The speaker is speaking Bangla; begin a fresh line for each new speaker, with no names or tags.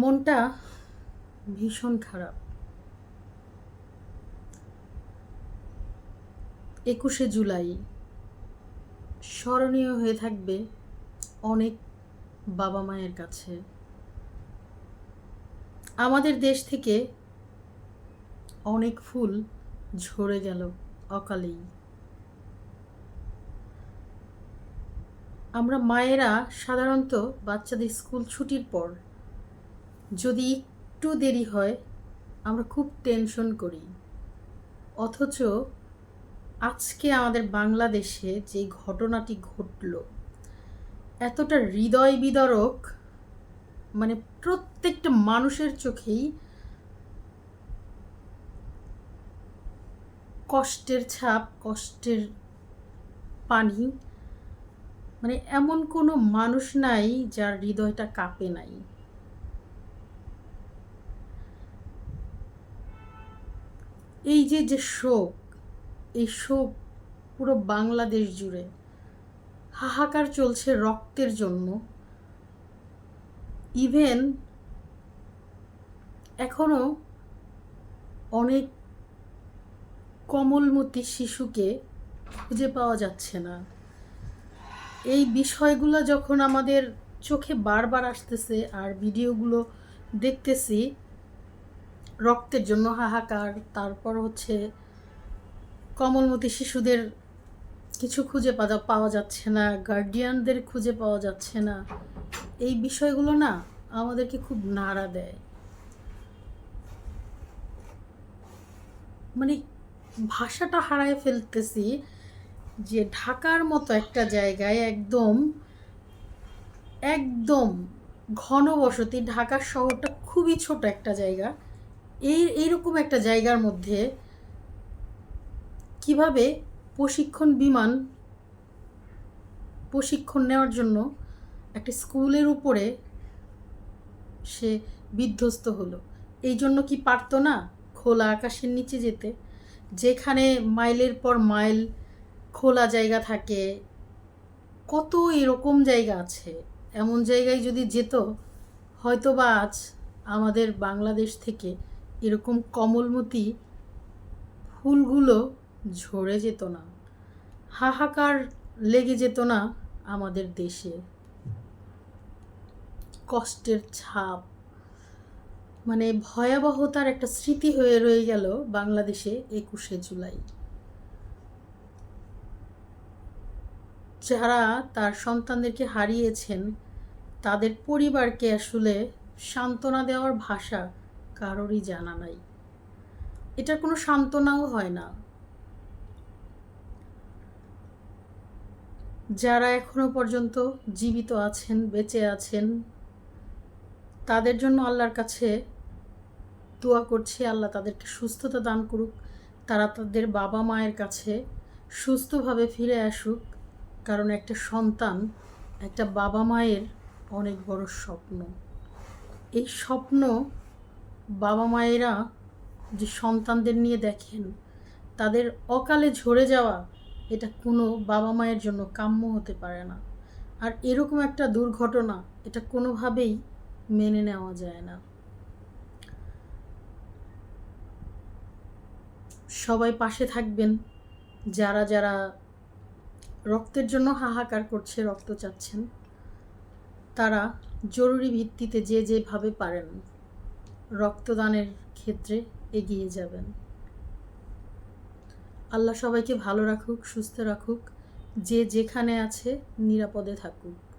মনটা ভীষণ খারাপ। একুশে জুলাই, স্মরণীয় হয়ে থাকবে অনেক বাবা মায়ের কাছে। আমাদের দেশ থেকে অনেক ফুল ঝরে গেল অকালেই। আমরা মায়েরা সাধারণত বাচ্চাদের স্কুল ছুটির পর যদি একটু দেরি হয়, আমরা খুব টেনশন করি। অথচ আজকে আমাদের বাংলাদেশে যে ঘটনাটি ঘটল, এতটা হৃদয় বিদারক মানে প্রত্যেকটা মানুষের চোখেই কষ্টের ছাপ, কষ্টের পানি মানে এমন কোনো মানুষ নাই যার হৃদয়টা কাঁপে নাই। এই যে যে শোক, এই শোক পুরো বাংলাদেশ জুড়ে। হাহাকার চলছে রক্তের জন্য। ইভেন এখনও অনেক কমলমতি শিশুকে খুঁজে পাওয়া যাচ্ছে না। এই বিষয়গুলো যখন আমাদের চোখে বারবার আসতেছে আর ভিডিওগুলো দেখতেছি রক্তের জন্য হাহাকার, তারপর হচ্ছে কমলমতি শিশুদের কিছু খুঁজে পাওয়া পাওয়া যাচ্ছে না গার্ডিয়ানদের খুঁজে পাওয়া যাচ্ছে না। এই বিষয়গুলো না আমাদেরকে খুব নাড়া দেয়। মানে ভাষাটা হারায় ফেলতেছি যে ঢাকার মতো একটা জায়গায় একদম একদম ঘনবসতি ঢাকা শহরটা খুবই ছোট একটা জায়গা। এই, এইরকম একটা জায়গার মধ্যে কীভাবে প্রশিক্ষণ বিমান, প্রশিক্ষণ নেওয়ার জন্য একটা স্কুলের উপরে সে বিধ্বস্ত হলো। এই জন্য কি পারতো না খোলা আকাশের নিচে যেতে? যেখানে মাইলের পর মাইল খোলা জায়গা থাকে, কত এরকম জায়গা আছে। এমন জায়গায় যদি যেত হয়তো বা আজ আমাদের বাংলাদেশ থেকে এরকম কমলমতি ফুলগুলো ঝরে যেত না। হাহাকার লেগে যেত না আমাদের দেশে। কষ্টের ছাপ। মানে ভয়াবহতার একটা স্মৃতি হয়ে রয়ে গেল বাংলাদেশে একুশে জুলাই। যারা তার সন্তানদেরকে হারিয়েছেন, তাদের পরিবারকে আসলে সান্ত্বনা দেওয়ার ভাষা কারোরই জানা নাই। এটার কোনো সান্ত্বনাও হয় না। যারা এখনও পর্যন্ত জীবিত আছেন, বেঁচে আছেন, তাদের জন্য আল্লাহর কাছে দোয়া করছি, আল্লাহ তাদেরকে সুস্থতা দান করুক। তারা তাদের বাবা মায়ের কাছে সুস্থভাবে ফিরে আসুক, কারণ একটা সন্তান একটা বাবা মায়ের অনেক বড় স্বপ্ন। এই স্বপ্ন বাবা মায়েরা যে সন্তানদের নিয়ে দেখেন, তাদের অকালে ঝরে যাওয়া এটা কোনো বাবা মায়ের জন্য কাম্য হতে পারে না। আর এরকম একটা দুর্ঘটনা এটা কোনোভাবেই মেনে নেওয়া যায় না। সবাই পাশে থাকবেন, যারা যারা রক্তের জন্য হাহাকার করছে, রক্ত চাচ্ছেন, তারা জরুরি ভিত্তিতে যে যেভাবে পারেন। রক্তদানের ক্ষেত্রে এগিয়ে যাবেন। আল্লাহ সবাইকে ভালো রাখুক, সুস্থ রাখুক, যে যেখানে আছে নিরাপদে থাকুক।